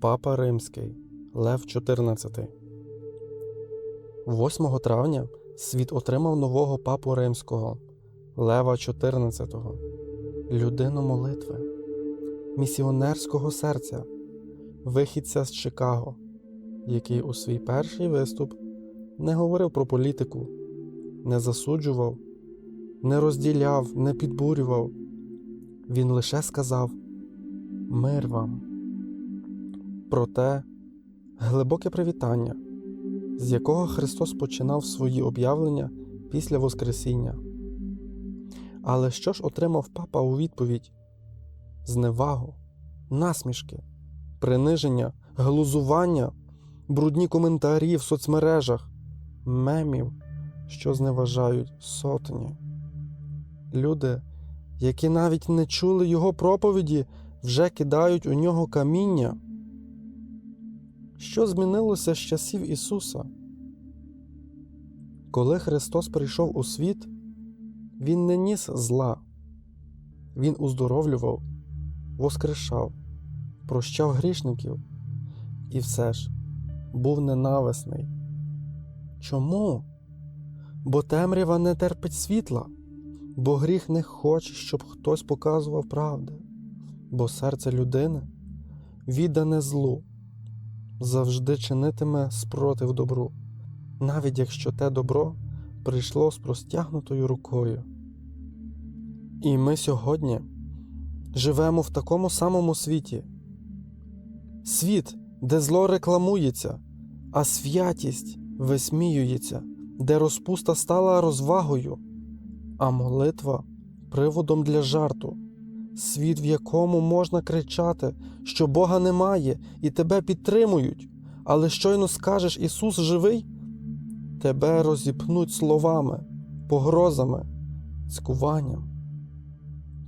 Папа Римський Лев XIV 8 травня світ отримав нового папу римського Лева XIV, людину молитви, місіонерського серця, вихідця з Чикаго, який у свій перший виступ не говорив про політику, не засуджував, не розділяв, не підбурював. Він лише сказав Мир вам. Проте глибоке привітання, з якого Христос починав свої об'явлення після Воскресіння. Але що ж отримав папа у відповідь? Зневагу, насмішки, приниження, глузування, брудні коментарі в соцмережах, мемів, що зневажають сотні. Люди, які навіть не чули його проповіді, вже кидають у нього каміння. Що змінилося з часів Ісуса? Коли Христос прийшов у світ, Він не ніс зла, Він уздоровлював, воскрешав, прощав грішників і все ж був ненависний. Чому? Бо темрява не терпить світла, бо гріх не хоче, щоб хтось показував правди, бо серце людини віддане злу завжди чинитиме спротив добру, навіть якщо те добро прийшло з простягнутою рукою. І ми сьогодні живемо в такому самому світі. Світ, де зло рекламується, а святість висміюється, де розпуста стала розвагою, а молитва приводом для жарту світ, в якому можна кричати, що Бога немає і тебе підтримують, але щойно скажеш Ісус живий, тебе розіпнуть словами, погрозами, цькуванням.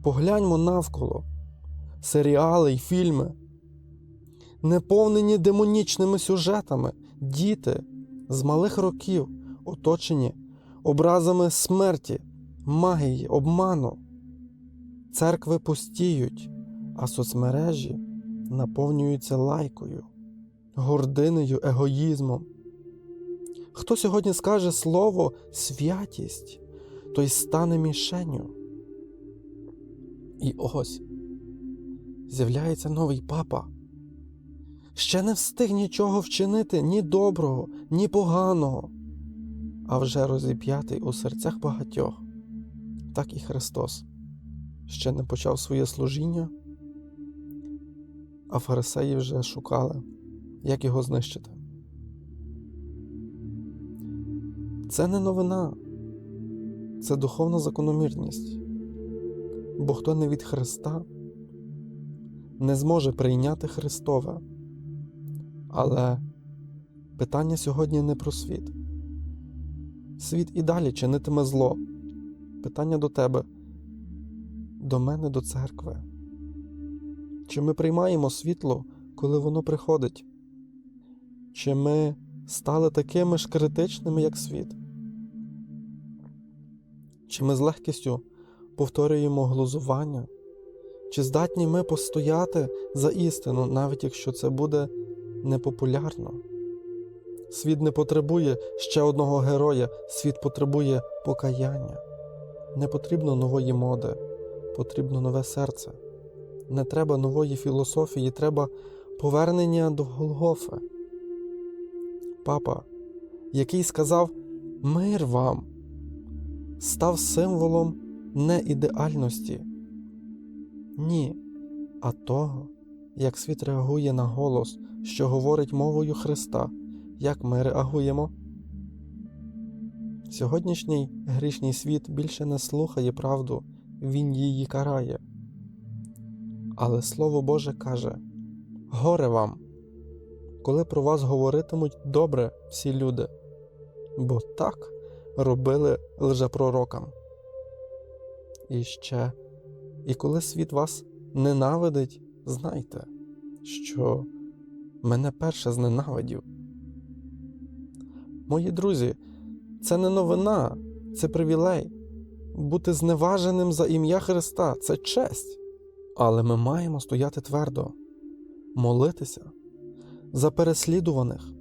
Погляньмо навколо серіали й фільми, неповнені демонічними сюжетами, діти з малих років, оточені образами смерті, магії, обману. Церкви пустіють, а соцмережі наповнюються лайкою, гординою, егоїзмом. Хто сьогодні скаже слово святість, той стане мішенню. І ось з'являється новий папа. Ще не встиг нічого вчинити ні доброго, ні поганого, а вже розіп'ятий у серцях багатьох, так і Христос ще не почав своє служіння, а фарисеї вже шукали, як його знищити. Це не новина, це духовна закономірність, бо хто не від Христа не зможе прийняти Христове. Але питання сьогодні не про світ. Світ і далі чинитиме зло. Питання до тебе до мене до церкви? Чи ми приймаємо світло, коли воно приходить? Чи ми стали такими ж критичними, як світ? Чи ми з легкістю повторюємо глузування? Чи здатні ми постояти за істину, навіть якщо це буде непопулярно? Світ не потребує ще одного героя, світ потребує покаяння. Не потрібно нової моди потрібно нове серце. Не треба нової філософії, треба повернення до Голгофи. Папа, який сказав Мир вам, став символом не ідеальності, ні, а того, як світ реагує на голос, що говорить мовою Христа, як ми реагуємо. Сьогоднішній грішній світ більше не слухає правду. Він її карає. Але Слово Боже каже Горе вам, коли про вас говоритимуть добре всі люди, бо так робили лжепророкам. І ще, і коли світ вас ненавидить, знайте, що мене перше зненавидів. Мої друзі, це не новина, це привілей бути зневаженим за ім'я Христа це честь. Але ми маємо стояти твердо, молитися, за переслідуваних,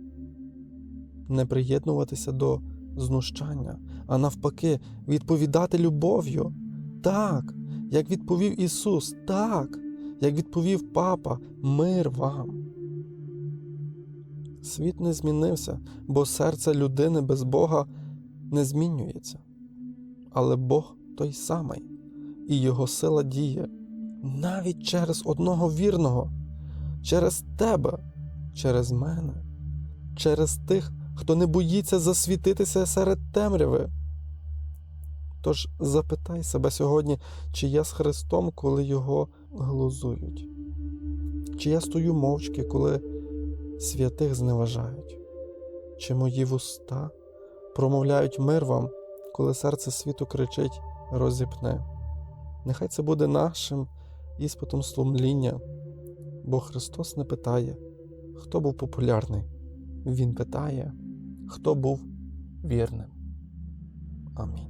не приєднуватися до знущання, а навпаки, відповідати любов'ю. Так, як відповів Ісус, так, як відповів Папа, мир вам. Світ не змінився, бо серце людини без Бога не змінюється. Але Бог той самий, і Його сила діє навіть через одного вірного, через тебе, через мене, через тих, хто не боїться засвітитися серед темряви. Тож запитай себе сьогодні, чи я з Христом, коли Його глузують, чи я стою мовчки, коли святих зневажають, чи мої вуста промовляють мир вам, коли серце світу кричить розіпне. Нехай це буде нашим іспитом сломління, бо Христос не питає, хто був популярний. Він питає, хто був вірним. Амінь.